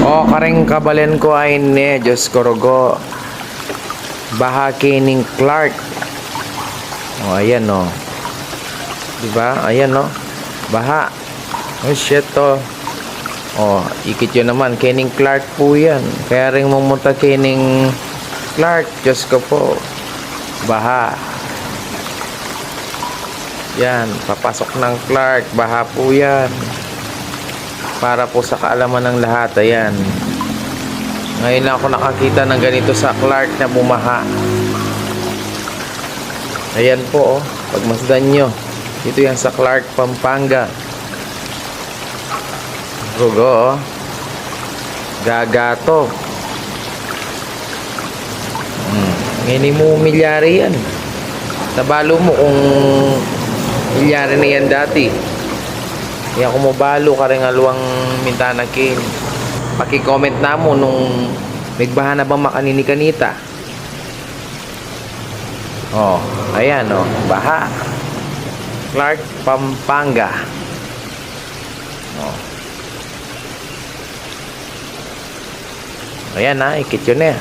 O karing kabalen ko ay ne Diyos korogo. Baha kining Clark. O ayan o. Diba? Ayan o. Baha. Oh shit to. O, ikit yun naman. Kining Clark po yan. Kaya rin mumunta kining Clark. Diyos ko po. Baha. Yan. Papasok ng Clark. Baha po yan. Para po sa kaalaman ng lahat. Ayan. Ngayon lang ako nakakita ng ganito sa Clark na bumaha. Ayan po oh. Pagmasdan nyo. Dito yan sa Clark, Pampanga. Rugo oh. Gagato. Hmm. Ngayon mo milyari yan. Nabalo mo kung milyari na yan dati. Kaya kung mabalo ka rin aluang mintana kin. Paki-comment na mo nung nagbaha na bang makanini kanita. Oh, ayan oh, baha. Clark, Pampanga. Oh. Ayan na, ikit yun eh.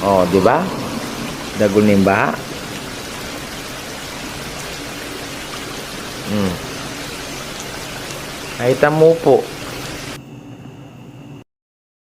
Oh, di ba? Dagon yung baha. Hmm. Ay, mo.